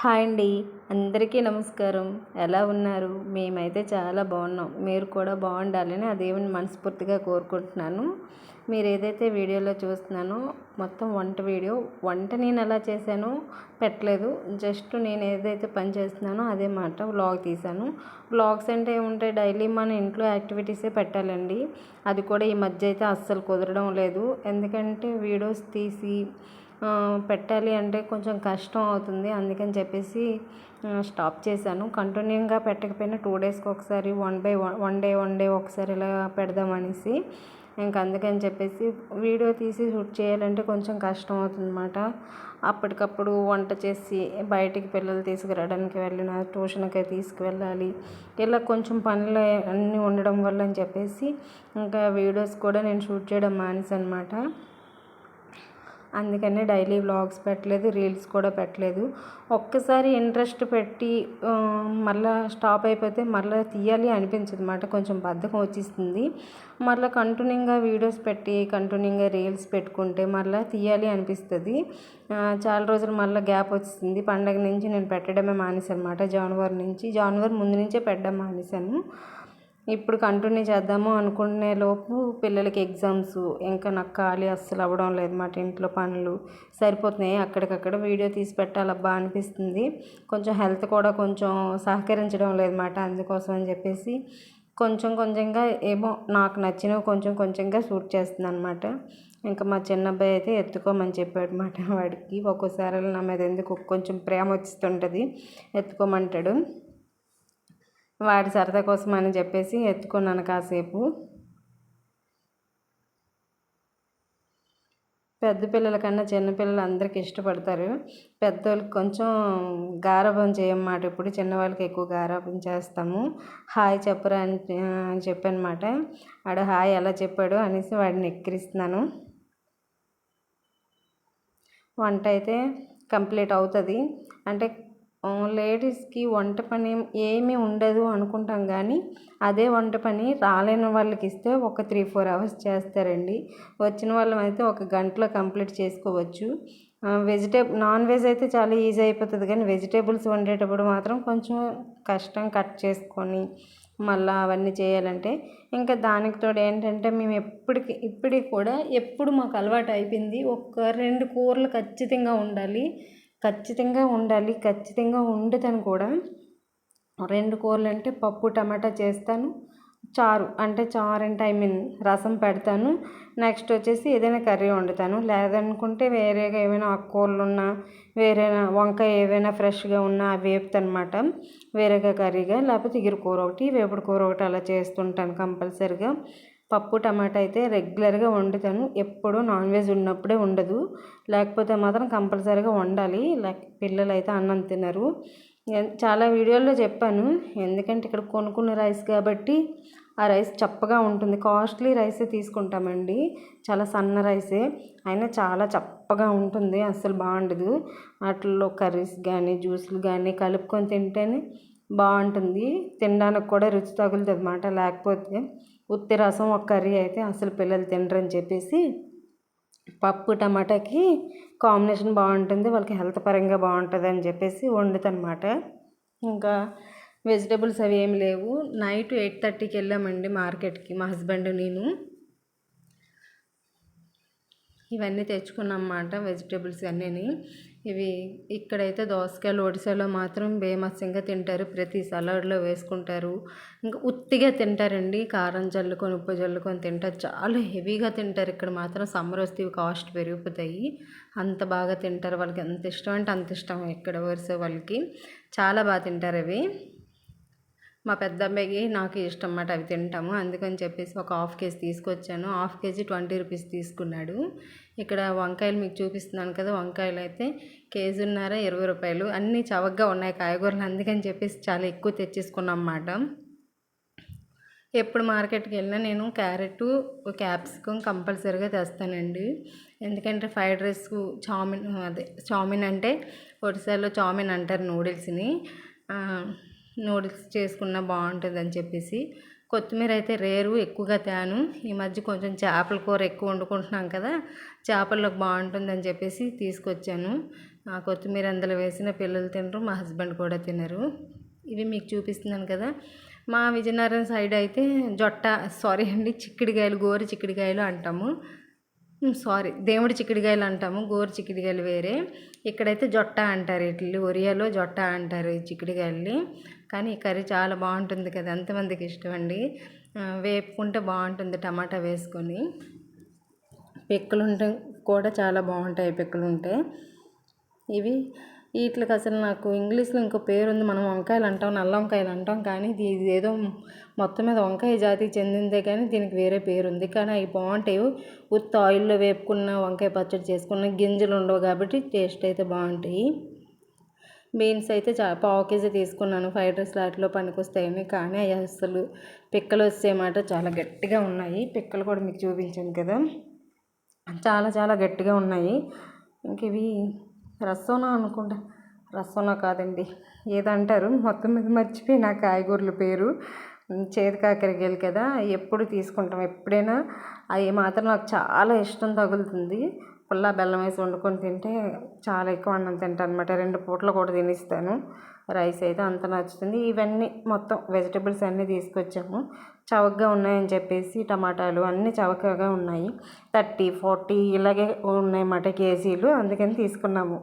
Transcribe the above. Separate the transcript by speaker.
Speaker 1: Hi అండి. అందరికీ నమస్కారం. ఎలా ఉన్నారు? మేమైతే చాలా బాగున్నాం. మీరు కూడా బాగుండాలని ఆ దేవుని మనస్ఫూర్తిగా కోరుకుంటున్నాను. మీరు ఏదైతే వీడియోలో చూస్తున్నానో మొత్తం వంట వీడియో. వంట నేను ఎలా చేశానో పెట్టలేదు. జస్ట్ నేను ఏదైతే పని చేస్తున్నానో అదే మాట వ్లాగ్ తీశాను. వ్లాగ్స్ అంటే ఏముంటాయి? డైలీ మన ఇంట్లో యాక్టివిటీసే పెట్టాలండి. అది కూడా ఈ మధ్య అయితే అస్సలు కుదరడం లేదు. ఎందుకంటే వీడియోస్ తీసి పెట్టాలి అంటే కొంచెం కష్టం అవుతుంది. అందుకని చెప్పేసి స్టాప్ చేశాను. కంటిన్యూగా పెట్టకపోయినా టూ డేస్కి ఒకసారి one by one one day one day ఒకసారి ఇలా పెడదామనేసి ఇంకా అందుకని చెప్పేసి వీడియో తీసి షూట్ చేయాలంటే కొంచెం కష్టం అవుతుందన్నమాట. అప్పటికప్పుడు వంట చేసి బయటికి పిల్లలు తీసుకురావడానికి వెళ్ళిన ట్యూషన్కి తీసుకువెళ్ళాలి. ఇలా కొంచెం పనులు అన్నీ ఉండడం వల్ల అని చెప్పేసి ఇంకా వీడియోస్ కూడా నేను షూట్ చేయడం మానేసి అనమాట అందుకనే డైలీ వ్లాగ్స్ పెట్టలేదు రీల్స్ కూడా పెట్టలేదు. ఒక్కసారి ఇంట్రెస్ట్ పెట్టి మళ్ళీ స్టాప్ అయిపోతే మళ్ళీ తీయాలి అనిపించదు అనమాట కొంచెం బద్ధకం వచ్చేస్తుంది. మళ్ళీ కంటిన్యూగా వీడియోస్ పెట్టి కంటిన్యూగా రీల్స్ పెట్టుకుంటే మళ్ళీ తీయాలి అనిపిస్తుంది. చాలా రోజులు మళ్ళీ గ్యాప్ వచ్చింది పండగ నుంచి నేను పెట్టడమే మానేసాను అనమాట జనవరి నుంచి జనవరి ముందు నుంచే పెట్టడం మానేశాను. ఇప్పుడు కంటిన్యూ చేద్దాము అనుకునే లోపు పిల్లలకి ఎగ్జామ్స్ ఇంకా నాకు ఖాళీ అస్సలు అవ్వడం లేదు మాట ఇంట్లో పనులు సరిపోతున్నాయి. అక్కడికక్కడ వీడియో తీసి పెట్టాలబ్బా అనిపిస్తుంది. కొంచెం హెల్త్ కూడా కొంచెం సహకరించడం లేదు మాట అందుకోసం అని చెప్పేసి కొంచెం కొంచెంగా ఏమో నాకు నచ్చినవి కొంచెం కొంచెంగా షూట్ చేస్తుంది అనమాట ఇంకా మా చిన్న అబ్బాయి అయితే ఎత్తుకోమని చెప్పాడు అనమాట వాడికి. ఒక్కోసారి నా మీద ఎందుకు కొంచెం ప్రేమ వచ్చిస్తుంటుంది. ఎత్తుకోమంటాడు. వాడి సరదా కోసం అని చెప్పేసి ఎత్తుకున్నాను కాసేపు. పెద్ద పిల్లల కన్నా చిన్నపిల్లలు అందరికీ ఇష్టపడతారు. పెద్దోళ్ళకి కొంచెం గారాభం చేయమాట. ఇప్పుడు చిన్నవాళ్ళకి ఎక్కువ గారాభం చేస్తాము. హాయ్ చెప్పరా అని అని చెప్పనమాట. ఆడ హాయ్ ఎలా చెప్పాడు అనేసి వాడిని ఎక్కిరిస్తున్నాను. వంట అయితే కంప్లీట్ అవుతుంది. అంటే లేడీస్కి వంట పని ఏమీ ఉండదు అనుకుంటాం కానీ అదే వంట పని రాలేని వాళ్ళకి ఇస్తే ఒక త్రీ ఫోర్ అవర్స్ చేస్తారండి. వచ్చిన వాళ్ళం అయితే ఒక గంటలో కంప్లీట్ చేసుకోవచ్చు. వెజిటేబుల్ నాన్ వెజ్ అయితే చాలా ఈజీ అయిపోతుంది కానీ వెజిటేబుల్స్ వండేటప్పుడు మాత్రం కొంచెం కష్టం కట్ చేసుకొని మళ్ళీ అవన్నీ చేయాలంటే ఇంకా దానికి తోడు ఏంటంటే మేము ఎప్పటికి ఇప్పటికి కూడా ఎప్పుడు మాకు అలవాటు అయిపోయింది. ఒక రెండు కూరలు ఖచ్చితంగా ఉండాలి. ఖచ్చితంగా ఉండాలి ఖచ్చితంగా వండుతాను కూడా రెండు కూరలు అంటే పప్పు టమాటా చేస్తాను. చారు అంటే చారు అంటే ఐ మీన్ రసం పెడతాను. నెక్స్ట్ వచ్చేసి ఏదైనా కర్రీ వండుతాను. లేదనుకుంటే వేరేగా ఏమైనా ఆకుకూరలు ఉన్నా వేరే వంకాయ ఏవైనా ఫ్రెష్గా ఉన్నా అవి వేపుతానమాట. అనమాట వేరేగా కర్రీగా లేకపోతే ఇగురు కూర ఒకటి వేపుడు కూర ఒకటి అలా చేస్తుంటాను కంపల్సరిగా. పప్పు టమాటా అయితే రెగ్యులర్గా వండుతాను. ఎప్పుడూ నాన్ వెజ్ ఉన్నప్పుడే ఉండదు. లేకపోతే మాత్రం కంపల్సరీగా వండాలి. లేక పిల్లలు అయితే అన్నం తినరు. చాలా వీడియోల్లో చెప్పాను. ఎందుకంటే ఇక్కడ కొనుక్కున్న రైస్ కాబట్టి ఆ రైస్ చప్పగా ఉంటుంది. కాస్ట్లీ రైసే తీసుకుంటామండి. చాలా సన్న రైసే. అయినా చాలా చప్పగా ఉంటుంది. అస్సలు బాగుండదు. వాటిల్లో కర్రీస్ కానీ జ్యూస్లు కానీ కలుపుకొని తింటేనే బాగుంటుంది. తినడానికి కూడా రుచి తగులుతుంది అన్నమాట. లేకపోతే ఉత్తి రసం ఒక కర్రీ అయితే అసలు పిల్లలు తినరని చెప్పేసి పప్పు టమాటాకి కాంబినేషన్ బాగుంటుంది వాళ్ళకి హెల్త్ పరంగా బాగుంటుంది అని చెప్పేసి వండుతనమాట. ఇంకా వెజిటేబుల్స్ అవి ఏమి లేవు. నైట్ ఎయిట్ థర్టీకి వెళ్ళామండి మార్కెట్కి మా హస్బెండ్ నేను. ఇవన్నీ తెచ్చుకున్నాం అన్నమాట వెజిటేబుల్స్ అన్నీ ఇవి ఇక్కడైతే దోసకాయలు ఒడిశాలో మాత్రం బేమస్యంగా తింటారు. ప్రతి సలాడ్లో వేసుకుంటారు. ఇంకా ఉత్తిగా తింటారండి. కారం జల్లుకొని ఉప్పు జల్లుకొని తింటారు. చాలా హెవీగా తింటారు. ఇక్కడ మాత్రం సమ్మర్ వస్తే కాస్ట్ పెరిగిపోతాయి అంత బాగా తింటారు. వాళ్ళకి ఎంత ఇష్టం అంటే అంత ఇష్టం ఇక్కడ వరుస వాళ్ళకి. చాలా బాగా తింటారు అవి. మా పెద్ద అబ్బాయికి నాకు ఇష్టం అన్నమాట అవి తింటాము. అందుకని చెప్పేసి ఒక హాఫ్ కేజీ తీసుకొచ్చాను. హాఫ్ కేజీ ట్వంటీ రూపీస్ తీసుకున్నాడు. ఇక్కడ వంకాయలు మీకు చూపిస్తున్నాను కదా వంకాయలు అయితే కేజీన్నర ఇరవై రూపాయలు. అన్నీ చవకగా ఉన్నాయి కాయగూరలు అందుకని చెప్పేసి చాలా ఎక్కువ తెచ్చేసుకున్నాం అన్నమాట ఎప్పుడు మార్కెట్కి వెళ్ళినా నేను క్యారెట్ క్యాప్సికమ్ కంపల్సరీగా తెస్తానండి. ఎందుకంటే ఫ్రైడ్ రైస్ చామిన్ అదే చామిన్ అంటే ఒడిశాలో చామిన్ అంటారు నూడిల్స్ని. నూడిల్స్ చేసుకున్న బాగుంటుంది అని చెప్పేసి. కొత్తిమీర అయితే రేరు ఎక్కువగా తేను. ఈ మధ్య కొంచెం చేపల కూర ఎక్కువ వండుకుంటున్నాం కదా చేపల్లోకి బాగుంటుందని చెప్పేసి తీసుకొచ్చాను. ఆ కొత్తిమీర అందులో వేసిన పిల్లలు తినరు మా హస్బెండ్ కూడా తినరు. ఇవి మీకు చూపిస్తున్నాను కదా. మా విజయనగరం సైడ్ అయితే జొట్ట సారీ అండి చిక్కుడుకాయలు గోరు చిక్కుడుకాయలు అంటాము. సారీ దేవుడి చిక్కుడుకాయలు అంటాము గోరు చిక్కుడుకాయలు వేరే. ఇక్కడైతే జొట్ట అంటారు. ఇడ్లీ ఒరియాలో జొట్ట అంటారు ఈ చిక్కుడుకాయల్ని. కానీ ఈ కర్రీ చాలా బాగుంటుంది కదా ఎంతమందికి ఇష్టం అండి వేపుకుంటే బాగుంటుంది టమాటా వేసుకొని. పెక్కులుంటే కూడా చాలా బాగుంటాయి పెక్కులుంటే. ఉంటే ఇవి వీటికి అసలు నాకు ఇంగ్లీష్లో ఇంకో పేరు ఉంది మనం వంకాయలు అంటాం నల్ల వంకాయలు అంటాం కానీ ఇది ఏదో మొత్తం మీద వంకాయ జాతికి చెందిందే కానీ దీనికి వేరే పేరు ఉంది కానీ అవి బాగుంటాయి. ఉత్త ఆయిల్లో వేపుకున్న వంకాయ పచ్చడి చేసుకున్న గింజలు ఉండవు కాబట్టి టేస్ట్ అయితే బాగుంటాయి. బీన్స్ అయితే చా పావు కేజీ తీసుకున్నాను. ఫ్రైడ్ రైస్ లాట్లో పనికొస్తాయని. కానీ అవి అసలు పిక్కలు వచ్చేమాట చాలా గట్టిగా ఉన్నాయి. పిక్కలు కూడా మీకు చూపించాను కదా. చాలా చాలా గట్టిగా ఉన్నాయి. ఇంక ఇవి రసోనా అనుకుంటా. రసోనా కాదండి. ఏదంటారు? మొత్తం మీద మర్చిపోయి నా కాయగూరల పేరు. చేదు కాకరకాయలు కదా ఎప్పుడు తీసుకుంటాం. ఎప్పుడైనా అవి మాత్రం నాకు చాలా ఇష్టం తగులుతుంది. పుల్ల బెల్లం వేసి వండుకొని తింటే చాలా ఎక్కువ అన్నం తింటాను అనమాట రెండు పూటలు కూడా తినిస్తాను. రైస్ అయితే అంత నచ్చుతుంది. ఇవన్నీ మొత్తం వెజిటబుల్స్ అన్నీ తీసుకొచ్చాము. చవకగా ఉన్నాయని చెప్పేసి టమాటాలు అన్నీ చవకగా ఉన్నాయి. థర్టీ ఫార్టీ ఇలాగే ఉన్నాయన్నమాట కేజీలు. అందుకని తీసుకున్నాము.